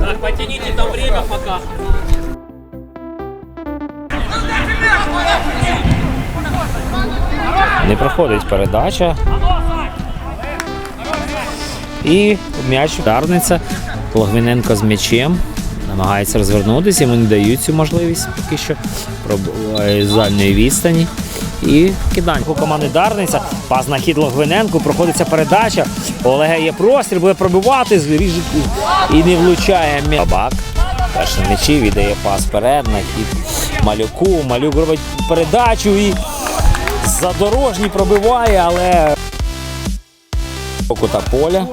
Так, потяните там время пока. Не проходить передача. І м'яч ударниця. Логвиненко з м'ячем. Намагається розвернутися, йому не дають цю можливість поки що. З дальньої відстані. І кидання. У команди Дарниця. Пас на хід Логвиненку. Проходиться передача. У Олега є простір, буде пробивати, ріже і не влучає. Бабак. Перший м'ячі віддає пас вперед на хід малюку. Малюк робить передачу і задорожній пробиває, але кута поля.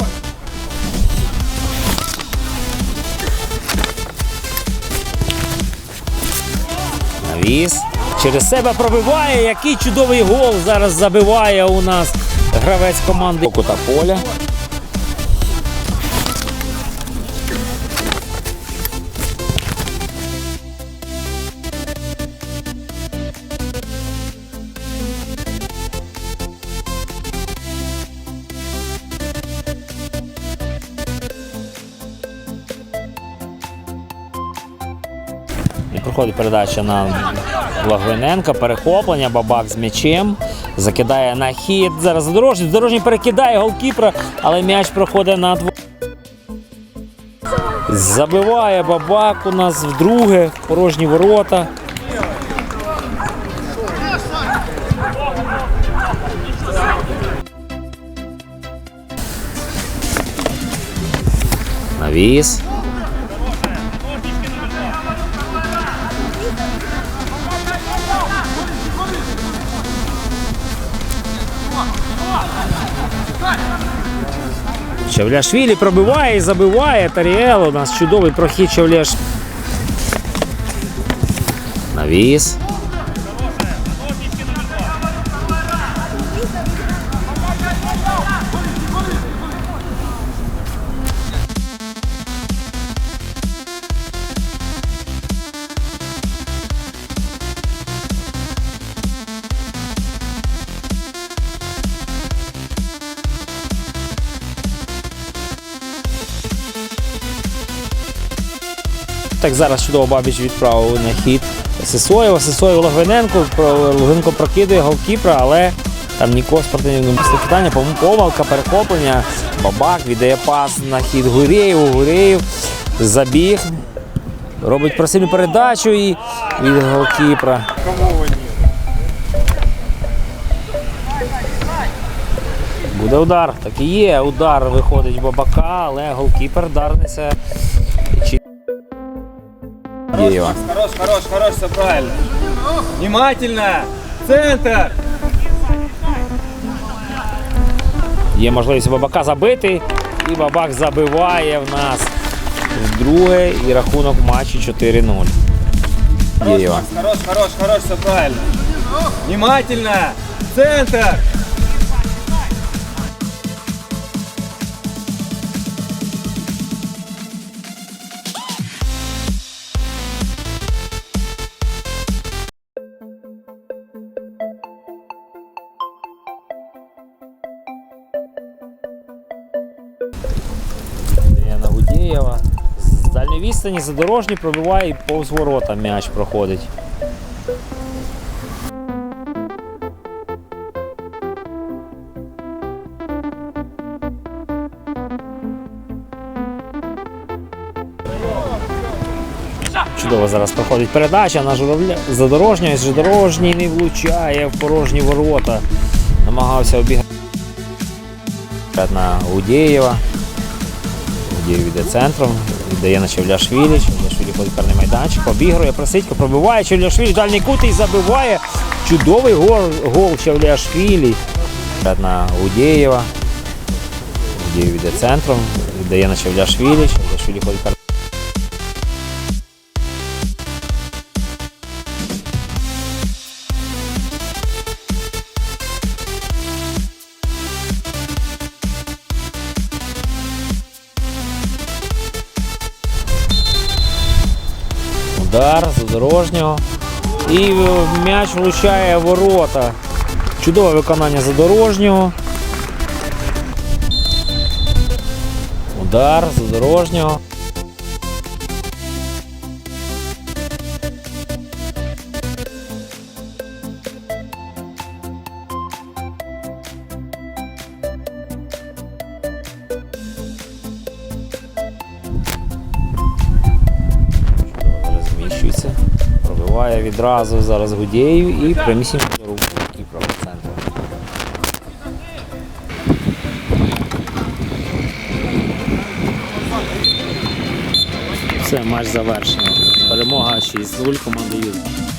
Навіс. Через себе пробиває. Який чудовий гол зараз забиває у нас гравець команди кута поля. Проходить передача на Лагвиненка, перехоплення, бабак з м'ячем. Закидає на хід. Зараз задорожній. Задорожній перекидає голкіпера, але м'яч проходить на двох. Забиває бабак у нас вдруге. Порожні ворота. Навіс. Чавляшвілі пробиває і забиває. Таріел. У нас чудовий прохід Чавляш. Навіс. Так зараз чудово Бабіч відправив на хід Сисоєва. Сисоєв Логвиненко. Логвиненко прокидує голкіпера, але там нікого спортивного питання. Пом- Помилка, перехоплення. Бабак віддає пас на хід Гурєєву. Гурєєв забіг. Робить просильну передачу і від голкіпера. Буде удар. Так і є. Удар виходить Бабака, але голкіпер дарнеться. Дієва. Хорош, хорош, хорош, все правильно. Внимательно. Центр. Є можливість Бабака забити. І Бабак забиває в нас вдруге і рахунок матчі 4-0. Дієва. Хорош, хорош, хорош, все правильно. Внимательно. Центр. Гудєєва. З дальньої відстані задорожній пробиває і повз ворота м'яч проходить. Чудово зараз проходить передача на журавля задорожнього. Задорожній не влучає в порожні ворота. Намагався обігати на Гудєєва. Гудєєв йде центром, віддає на Чевляшвілі. Чевляшвілі полікарний карний майданчик, обігрує, просидько, пробиває Чевляшвілі, дальній кут і забиває. Чудовий гол, гол Чевляшвілі. На Гудєєва. Гудєєв йде центром, віддає на Чевляшвілі. Чевляшвілі ходить Удар задорожнього. І м'яч влучає ворота. Чудове виконання задорожнього. Удар задорожнього. Пробиває відразу зараз Гудєєв і прямісінько до руку центру. Все, матч завершено. Перемога 6-0 команди Юз.